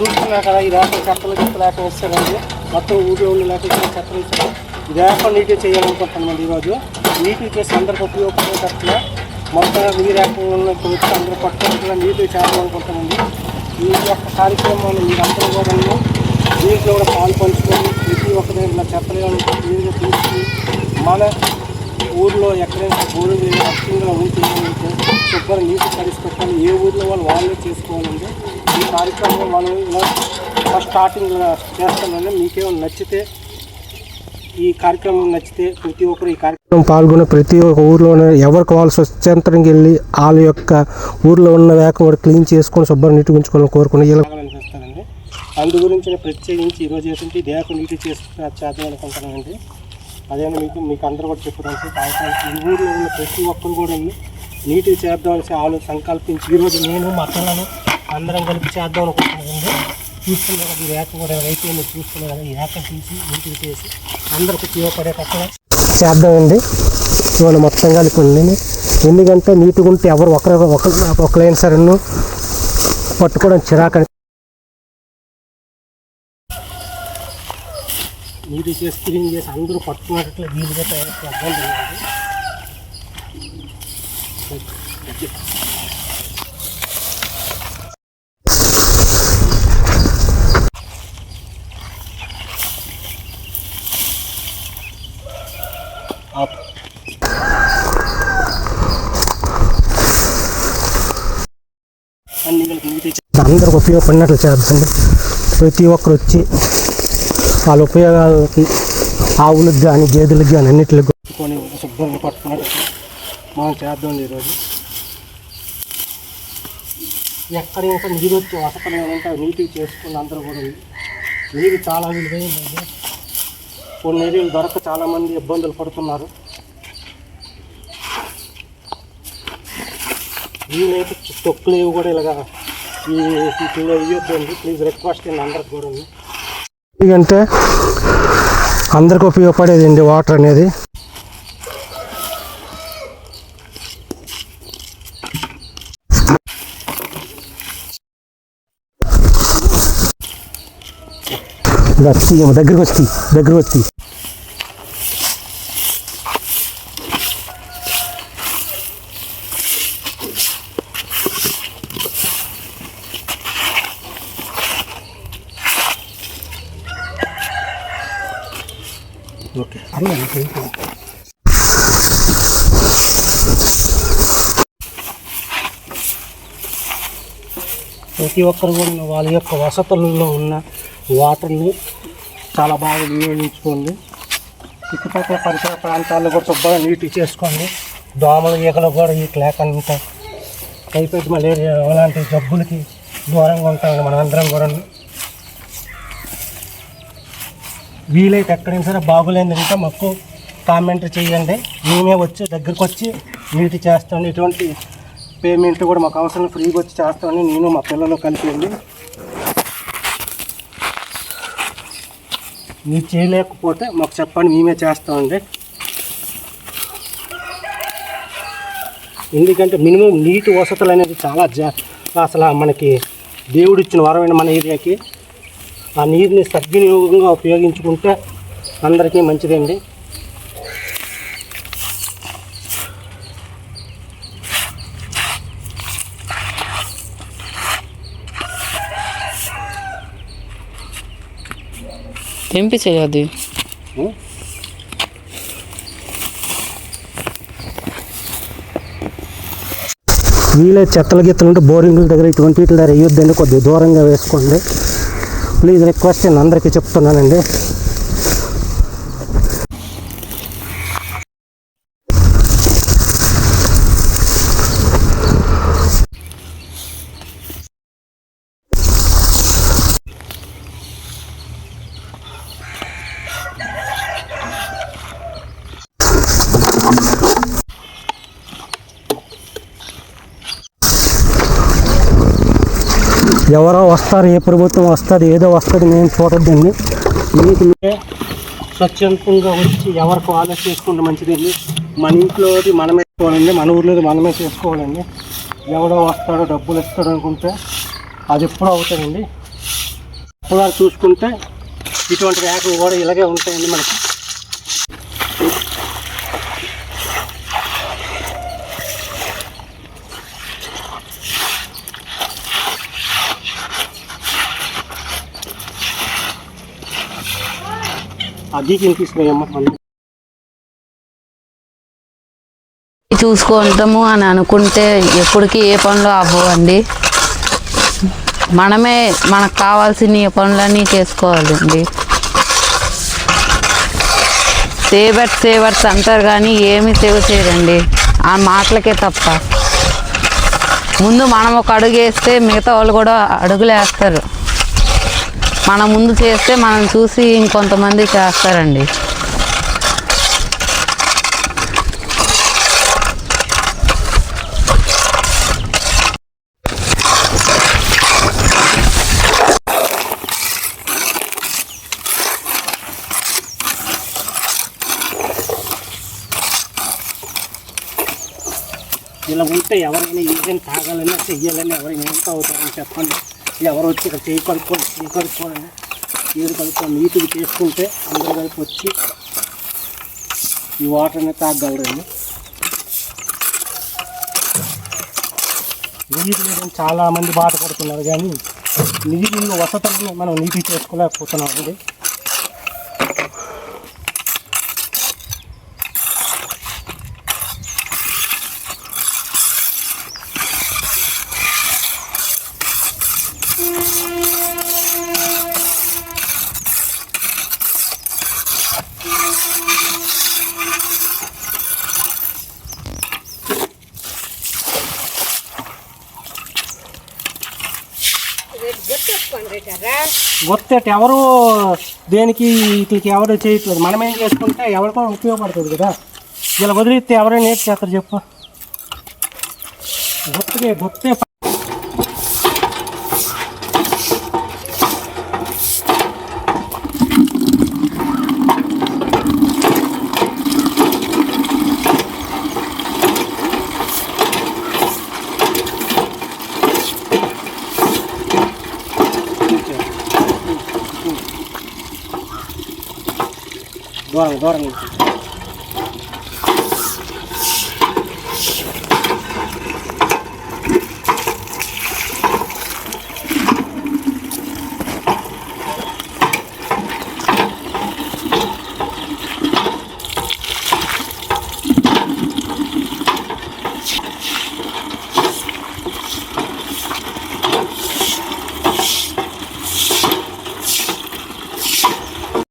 చూస్తున్నా కదా ఈ రాత్రి చెత్తలు చెత్త లేక వేస్తారండి. మొత్తం ఊరిలో ఉండి లేక ఇక్కడ చెత్తలు ఇది ఈ నీట్గా చేయాలనుకుంటున్నామండి ఈరోజు. నీట్గా చేసి అందరికి ఉపయోగపడేటట్టుగా మొత్తం ఈ లేకుండా వచ్చి అందరూ పట్టుకుంటున్నా నీట్గా చేయాలనుకుంటున్నామండి ఈ యొక్క కార్యక్రమాన్ని మీరందరూ కూడా దీంట్లో కూడా పాలు పంచుకొని ప్రతి ఒక్కరి చెత్తలు తీసుకుని మన ఊర్లో ఎక్కడైనా గోడు రక్షణగా ఉంటుందంటే శుభ్రం నీటి పరిస్థితులు ఏ ఊర్లో వాళ్ళు వాళ్ళే చేసుకోవాలండి. ఈ కార్యక్రమం మనం ఇలా ఫస్ట్ స్టార్టింగ్ చేస్తామండి మీకేమైనా నచ్చితే ఈ కార్యక్రమం నచ్చితే ప్రతి ఒక్కరు ఈ కార్యక్రమం పాల్గొని ప్రతి ఒక్క ఊర్లోనే ఎవరికి వాళ్ళు స్వచ్ఛంతరంగా వెళ్ళి వాళ్ళ యొక్క ఊర్లో ఉన్న వేకం కూడా క్లీన్ చేసుకొని శుభ్రం నీటి ఉంచుకోవాలని కోరుకుని ఇలా అనిపిస్తానండి అందు గురించి ప్రత్యేకించి ఈరోజు ఏంటంటే ఈ నీటి చేసి చేద్దాం అనుకుంటున్నానండి. అదే మీకు మీకు అందరూ కూడా చెప్పుకోవడానికి కావాల్సిన ఈ ఊరిలో ఉన్న ప్రతి ఒక్కరు కూడా నీట్గా చేద్దామని ఆలోచన సంకల్పించి ఈరోజు నేను మా పిల్లలు అందరం కలిపి చేద్దాం అనుకుంటున్నానండి చూస్తున్నా కదా ఈ ఏక కూడా రైతు మీరు చూస్తున్నా కదా ఈ ఏక తీసి నీట్గా చేసి అందరికి ఉపయోగపడేటట్టుగా చేద్దామండి. ఇవాళ మొత్తం కలిపి ఉంది ఎందుకంటే నీట్గా ఉంటే ఎవరు ఒకరు ఒకరు ఒకరైనా సరే పట్టుకోవడం చిరాకని మీరు చేసి క్లీన్ చేసి అందరూ పట్టుకున్నట్లు వీలుగా తయారు చేద్దాం అందరికి ఉపయోగపడినట్లు చేద్దండి ప్రతి ఒక్కరు వచ్చి వాళ్ళ ఉపయోగాలకి ఆవులకు కానీ గేదెలకు కానీ అన్నింటికి కొని శుభ్రంగా పట్టుకున్నట్టు మనం చేద్దాం ఈరోజు ఎక్కడ ఇంకా నీరు వచ్చి వసతులు ఉంటే నీటి చేసుకుని అందరూ కూడా నీరు చాలా విలువైంది కొన్ని నీళ్ళు దొరక చాలామంది ఇబ్బందులు పడుతున్నారు వీలైతే తొక్కులు ఇవి కూడా ఇలాగా ఈ ఇవ్వద్దండి ప్లీజ్ రిక్వెస్ట్ అండి అందరికి కూడా ఎందుకంటే అందరికి ఉపయోగపడేది అండి వాటర్ అనేది. దగ్గరికి వచ్చి దగ్గరికి వచ్చి ఓకే. ప్రతి ఒక్కరు కూడా వాళ్ళ యొక్క వసతులలో ఉన్న వాటర్ని చాలా బాగా వినియోగించుకోండి. చుట్టుపక్కల పరిసర ప్రాంతాల్లో కూడా శుభ్రంగా నీటి చేసుకోండి. దోమలు ఈగలు కూడా ఈ లేకుండా టైఫాయిడ్ మలేరియా అలాంటి జబ్బులకి దూరంగా ఉంటామని మనం అందరం కూడా వీలైతే ఎక్కడైనా సరే బాగులేదంటే మాకు కామెంట్ చేయండి. మేమే వచ్చి దగ్గరకు వచ్చి నీటి చేస్తాం. ఇటువంటి పేమెంట్ కూడా మాకు అవసరం. ఫ్రీగా వచ్చి చేస్తామని నేను మా పిల్లలు కలిపి వెళ్ళి మీరు చేయలేకపోతే మాకు చెప్పండి. మేమే చేస్తామండి. ఎందుకంటే మినిమం నీటి వసతులు అనేది చాలా జ అసలు మనకి దేవుడిచ్చిన వరమైన మన ఏరియాకి ఆ నీరుని సద్వినియోగంగా ఉపయోగించుకుంటే అందరికీ మంచిదండి. తెంపించేయి అది. ఉం? వీలే చెత్తల గిత్తలు ఉంటే బోరింగ్ల దగ్గర ఇటువంటి వీటి దగ్గర వేయొద్దండి కొద్దిగా దూరంగా వేసుకోండి. ప్లీజ్ రిక్వెస్ట్ నేను అందరికీ చెప్తున్నానండి. ఎవరో వస్తారు ఏ ప్రభుత్వం వస్తుంది ఏదో వస్తుంది మేము చూడొద్దండి మీకు మీరే స్వచ్ఛందంగా వచ్చి ఎవరికి వాళ్ళే చేసుకుంటే మంచిదండి మన ఇంట్లోది మనమే చేసుకోవాలండి మన ఊర్లోది మనమే చేసుకోవాలండి. ఎవడో వస్తాడో డబ్బులు ఇస్తాడు అనుకుంటే అది ఎప్పుడూ అవుతాడండి అప్పుడు చూసుకుంటే ఇటువంటి ర్యాకులు కూడా ఇలాగే ఉంటాయండి మనకి. ఆ గీకిని చూసుకుంటాము అని అనుకుంటే ఎప్పటికీ ఏ పనులు అవ్వండి మనమే మనకు కావాల్సిన ఏ పనులన్నీ చేసుకోవాలండి. సేవర్స్ సేవర్స్ అంటారు కానీ ఏమి సేవ చేయరండి ఆ మాటలకే తప్ప. ముందు మనం ఒక అడుగు వేస్తే మిగతా వాళ్ళు కూడా అడుగులు వేస్తారు మనం ముందు చేస్తే మనం చూసి ఇంకొంతమంది చేస్తారండి. ఇలా ఉంటే ఎవరైనా ఏదైనా తాగాలన్నా చెయ్యాలని ఎవరైనా ఎంత అవుతారని చెప్పండి. ఎవరు వచ్చి ఇక్కడ చేయి కలుపుకొని చేయి కలుపుకోండి నీరు కలుపుకొని నీట్గా చేసుకుంటే అందరూ కలిపి వచ్చి ఈ వాటర్ని తాగలరండి నీరు లేదని చాలామంది బాధపడుతున్నారు కానీ నీరు వసతులను మనం నీటి చేసుకోలేకపోతున్నాం అండి ఒత్తేట ఎవరు దేనికి వీటికి ఎవరు చేయట్లేదు. మనం ఏం చేసుకుంటే ఎవరికో ఉపయోగపడుతుంది కదా. ఇలా వదిలిస్తే ఎవరైనా నేర్చు చేస్తారు చెప్పు? గుర్తుకే గుర్తే Gorong, gorong.